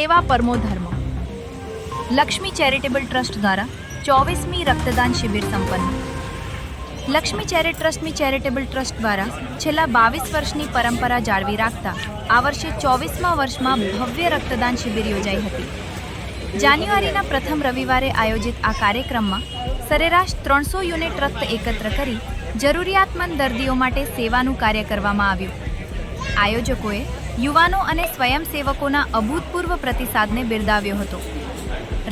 સેવા પરમો ધર્મ. Lakshmi charitable trust દ્વારા ચોવીસમી રક્તદાન શિબિર સંપન્ન. લક્ષ્મી ચેરિટ ટ્રસ્ટની ચેરિટેબલ ટ્રસ્ટ દ્વારા છેલ્લા બાવીસ વર્ષની પરંપરા જાળવી રાખતા આ વર્ષે ચોવીસમા વર્ષમાં ભવ્ય રક્તદાન શિબિર યોજાઈ હતી. જાન્યુઆરીના પ્રથમ રવિવારે આયોજિત આ કાર્યક્રમમાં સરેરાશ ત્રણસો યુનિટ રક્ત એકત્ર કરી જરૂરિયાતમંદ દર્દીઓ માટે સેવાનું કાર્ય કરવામાં આવ્યું. આયોજકોએ યુવાનો અને સ્વયંસેવકોના અભૂતપૂર્વ પ્રતિસાદને બિરદાવ્યો હતો.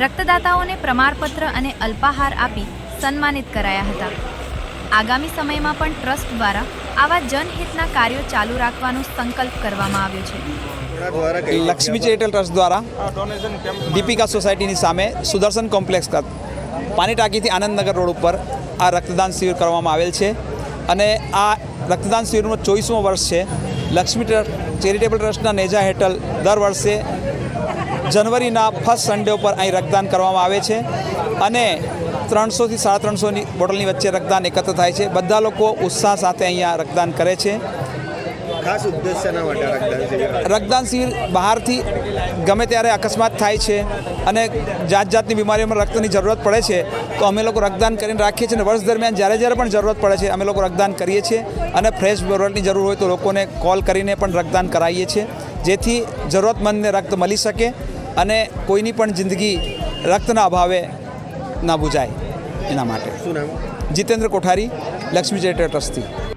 રક્તદાતાઓને પ્રમાણપત્ર અને અલ્પાહાર આપી સન્માનિત કરાયા હતા. આગામી સમયમાં પણ ટ્રસ્ટ દ્વારા આવા જનહિતના કાર્યો ચાલુ રાખવાનો સંકલ્પ કરવામાં આવ્યો છે. લક્ષ્મી ચેરિટેબલ ટ્રસ્ટ દ્વારા દીપિકા સોસાયટીની સામે સુદર્શન કોમ્પ્લેક્સ પાણી ટાંકીથી આનંદનગર રોડ ઉપર આ રક્તદાન શિબિર કરવામાં આવેલ છે. અને આ રક્તદાન શિબિરનો ચોવીસમો વર્ષ છે. લક્ષ્મી ચેરિટેબલ ટ્રસ્ટના નેજા હેઠળ દર વર્ષે જનવરીના ફર્સ્ટ સન્ડે ઉપર અહીં રક્તદાન કરવામાં આવે છે અને ત્રણસોથી સાડા ત્રણસોની બોટલની વચ્ચે રક્તદાન એકત્ર થાય છે. બધા લોકો ઉત્સાહ સાથે અહીંયા રક્તદાન કરે છે. ખાસ ઉદ્દેશ્યના માટે રક્તદાન શિબિર? રક્તદાન શિબિર બહારથી ગમે ત્યારે અકસ્માત થાય છે અને જાત જાતની બીમારીઓમાં રક્તની જરૂરત પડે છે તો અમે લોકો રક્તદાન કરીને રાખીએ છીએ અને વર્ષ દરમિયાન જ્યારે જ્યારે પણ જરૂરત પડે છે અમે લોકો રક્તદાન કરીએ છીએ અને ફ્રેશ બ્લડની જરૂર હોય તો લોકોને કોલ કરીને પણ રક્તદાન કરાવીએ છીએ જેથી જરૂરતમંદને રક્ત મળી શકે અને કોઈની પણ જિંદગી રક્તના અભાવે ના બુજાય એના માટે. જીતેન્દ્ર કોઠારી લક્ષ્મી ચેરિટેબલ ટ્રસ્ટથી